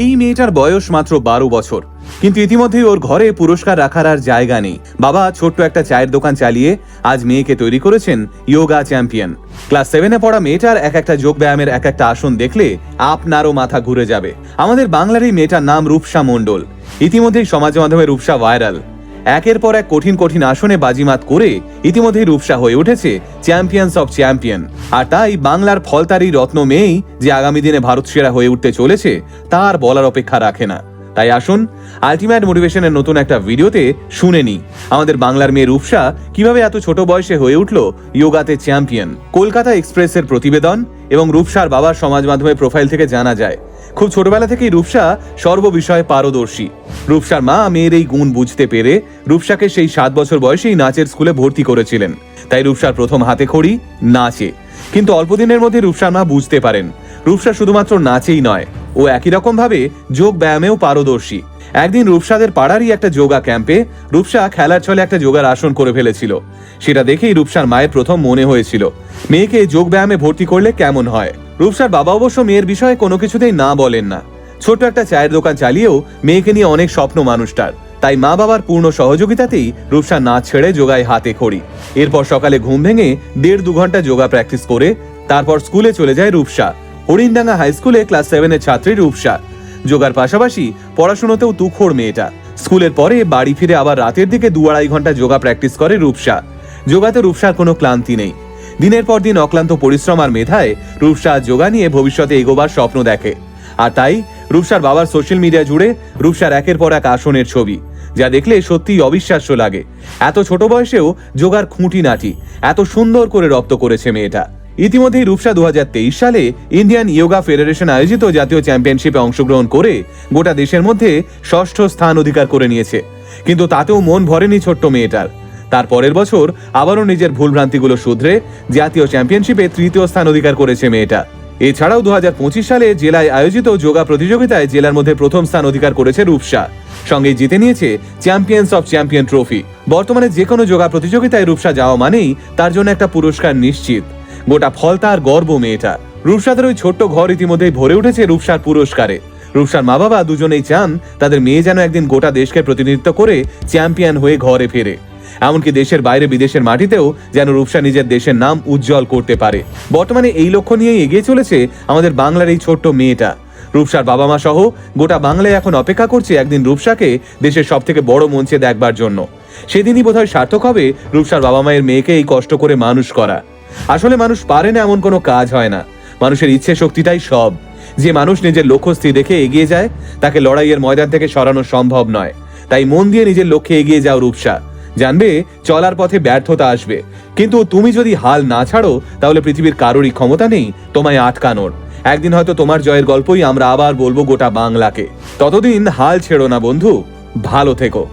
এই মেয়েটার বয়স মাত্র বারো বছর। কিন্তু ইতিমধ্যেই ওর ঘরে পুরস্কার রাখার আর জায়গা নেই। বাবা, ছোট্ট একটা চায়ের দোকান চালিয়ে আজ মেয়েকে তৈরি করেছেন ইয়োগা চ্যাম্পিয়ন। ক্লাস সেভেনে পড়া মেয়েটার এক একটা যোগ ব্যায়ামের এক একটা আসন দেখলে আপনারও মাথা ঘুরে যাবে। আমাদের বাংলার এই মেয়েটার নাম রূপসা মণ্ডল। ইতিমধ্যেই সমাজ মাধ্যমে রূপসা ভাইরাল। একের পর এক কঠিন কঠিন আসনে বাজিমাত করে ইতিমধ্যেই রূপসা হয়ে উঠেছে চ্যাম্পিয়ন্স অফ চ্যাম্পিয়ন আর তাই বাংলার ফলতারি রত্ন মেয়েই যে আগামী দিনে ভারত সেরা হয়ে উঠতে চলেছে, তার বলার অপেক্ষা রাখে না। তাই আসুন আলটিমেট মোটিভেশনের নতুন একটা ভিডিওতে শুনে নি আমাদের বাংলার মেয়ে রূপসা কীভাবে এত ছোট বয়সে হয়ে উঠল ইয়োগাতে চ্যাম্পিয়ন কলকাতা এক্সপ্রেসের প্রতিবেদন এবং রূপসার বাবার সমাজ মাধ্যমে প্রোফাইল থেকে জানা যায়। খুব ছোটবেলা থেকেই রূপসা সর্ববিষয়ে পারদর্শী। রূপসার মা মেয়ের এই গুণ বুঝতে পেরে রূপসাকে সেই সাত বছর বয়সেই নাচের স্কুলে ভর্তি করেছিলেন। তাই রূপসার প্রথম হাতে খড়ি নাচে। কিন্তু অল্প দিনের মধ্যে রূপসার মা বুঝতে পারেন, রূপসা শুধুমাত্র নাচেই নয়, ও একই রকম ভাবে যোগ ব্যায়ামেও পারদর্শী। একদিন রূপসাদের পাড়ারই একটা যোগা ক্যাম্পে রূপসা খেলার ছলে একটা যোগার আসন করে ফেলেছিল। সেটা দেখেই রূপসার মায়ের প্রথম মনে হয়েছিল, মেয়েকে যোগ ব্যায়ামে ভর্তি করলে কেমন হয়? রূপসার বাবা অবশ্য মেয়ের বিষয়ে কোনো কিছুতেই না বলেন না। ছোট একটা চায়ের দোকান চালিয়েও মেয়েকে নিয়ে অনেক স্বপ্ন মানুষটার। তাই মা বাবার পূর্ণ সহযোগিতাতেই রূপসা নাচ ছেড়ে যোগায় হাতে খড়ি। এরপর সকালে ঘুম ভেঙে দেড় দু ঘণ্টা যোগা প্র্যাকটিস করে তারপর স্কুলে চলে যায় রূপসা। হরিণডাঙ্গা হাই স্কুলে ক্লাস সেভেনের ছাত্রী রূপসা। যোগার পাশাপাশি পড়াশুনোতেও তুখোড় মেয়েটা। স্কুলের পরে বাড়ি ফিরে আবার রাতের দিকে দু আড়াই ঘণ্টা যোগা প্র্যাকটিস করে রূপসা। যোগাতে রূপসার কোনো ক্লান্তি নেই। দিনের পর দিন অক্লান্ত পরিশ্রম আর মেধায় রূপসা যোগা নিয়ে ভবিষ্যতে এগোবার স্বপ্ন দেখে। আর তাই রূপসার বাবার সোশ্যাল মিডিয়া জুড়ে রূপসার একের পর এক আসনের ছবি, যা দেখলে সত্যিই অবিশ্বাস্য লাগে। এত ছোট বয়সেও যোগার খুঁটি নাটি এত সুন্দর করে রপ্ত করেছে মেয়েটা। ইতিমধ্যেই রূপসা দু হাজার তেইশ সালে ইন্ডিয়ান ইয়োগা ফেডারেশন আয়োজিত জাতীয় চ্যাম্পিয়নশিপে অংশগ্রহণ করে গোটা দেশের মধ্যে ষষ্ঠ স্থান অধিকার করে নিয়েছে। কিন্তু তাতেও মন ভরেনি ছোট্ট মেয়েটার। তার পরের বছর আবারও নিজের ভুলভ্রান্তিগুলো শুধরে জাতীয় চ্যাম্পিয়নশিপে তৃতীয় স্থান অধিকার করেছে মেয়েটা। এছাড়াও দুহাজার পঁচিশ সালে জেলায় আয়োজিত যোগা প্রতিযোগিতায় জেলার মধ্যে প্রথম স্থান অধিকার করেছে রূপসা। সঙ্গে জিতে নিয়েছে চ্যাম্পিয়ন্স অফ চ্যাম্পিয়ন ট্রফি বর্তমানে যে কোনো যোগা প্রতিযোগিতায় রূপসা যাওয়া মানেই তার জন্য একটা পুরস্কার নিশ্চিত। গোটা ফল তার গর্ব মেয়েটা। রূপসাদের ওই ছোট্ট ঘর ইতিমধ্যেই ভরে উঠেছে রূপসার পুরস্কারে। রূপসার মা বাবা দুজনেই চান তাদের মেয়ে যেন একদিন গোটা দেশকে প্রতিনিধিত্ব করে চ্যাম্পিয়ন হয়ে ঘরে ফেরে। এমনকি দেশের বাইরে বিদেশের মাটিতেও যেন রূপসা নিজের দেশের নাম উজ্জ্বল করতে পারে। বর্তমানে এই লক্ষ্য নিয়েই এগিয়ে চলেছে আমাদের বাংলার এই ছোট্ট মেয়েটা। রূপসার বাবা মা সহ গোটা বাংলায় এখন অপেক্ষা করছে একদিন রূপসাকে দেশের সব থেকে বড় মঞ্চে দেখবার জন্য। সেদিনই বোধহয় সার্থক হবে রূপসার বাবা মায়ের মেয়েকে এই কষ্ট করে মানুষ করা। আসলে মানুষ পারে না এমন কোনো কাজ হয় না। মানুষের ইচ্ছে শক্তিটাই সব। যে মানুষ নিজের লক্ষ্য স্থির রেখে এগিয়ে যায়, তাকে লড়াইয়ের ময়দান থেকে সরানো সম্ভব নয়। তাই মন দিয়ে নিজের লক্ষ্যে এগিয়ে যাও রূপসা। জানবে চলার পথে ব্যর্থতা আসবে। কিন্তু তুমি যদি হাল না ছাড়ো, তাহলে পৃথিবীর কারোরই ক্ষমতা নেই তোমায় আটকানোর। একদিন হয়তো তোমার জয়ের গল্পই আমরা আবার বলব গোটা বাংলাকে। ততদিন হাল ছেড়ো না বন্ধু, ভালো থেকো।